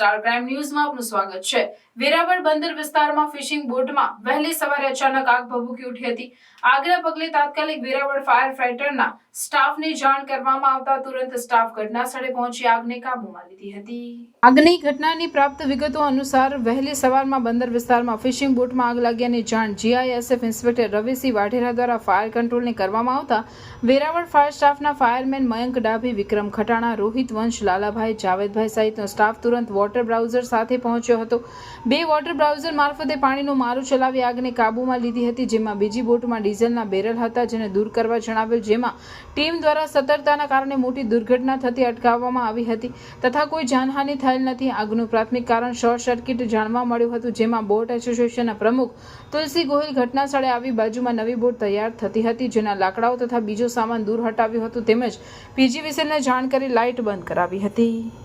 Star prime ન્યૂઝમાં આપનું સ્વાગત છે. વેરાવળ બંદર વિસ્તારમાં ફિશિંગ બોટમાં વહેલી સવારે અચાનક આગ ભભૂકી ઉઠી હતી. આગના પગલે તાત્કાલિક વેરાવળ ફાયર ફાઈટરના સ્ટાફને જાણ કરવામાં આવતા તુરંત સ્ટાફ ઘટના સ્થળે પહોંચી આગને કાબૂમાં લીધી હતી. આગની ઘટનાની પ્રાપ્ત વિગતો અનુસાર વહેલી સવારમાં બંદર વિસ્તારમાં ફિશિંગ બોટમાં આગ લાગ્યાની જાણ જીઆઈએસએફ ઇન્સ્પેક્ટર રવિસિંહ વાઢેરા દ્વારા ફાયર કંટ્રોલને કરવામાં આવતા વેરાવળ ફાયર સ્ટાફના ફાયરમેન મયંક ડાભી, વિક્રમ ખટાણા, રોહિત વંશ, લાલાભાઈ જાવેદભાઈ સહિતનો સ્ટાફ તુરંત વોટર બ્રાઉઝર સાથે પહોંચ્યો હતો. બે વોટર બ્રાઉઝર મારફતે પાણીનું મારું ચલાવી આગને કાબૂમાં લીધી હતી, જેમાં બીજી બોટમાં ડીઝલના બેરલ હતા, જેને દૂર કરવા જણાવેલ જેમાં ટીમ દ્વારા સતર્કતાના કારણે મોટી દુર્ઘટના થતી અટકાવવામાં આવી હતી. તથા કોઈ જાનહાનિ થયેલ નથી. આગનું પ્રાથમિક કારણ શોર્ટ સર્કિટ જાણવા મળ્યું હતું, જેમાં બોટ એસોસિએશનના પ્રમુખ તુલસી ગોહિલ ઘટના સ્થળે આવી બાજુમાં નવી બોટ તૈયાર થતી હતી, જેના લાકડાઓ તથા બીજો સામાન દૂર હટાવ્યો હતો. તેમજ પીજીવીસીએલને જાણ કરી લાઇટ બંધ કરાવી હતી.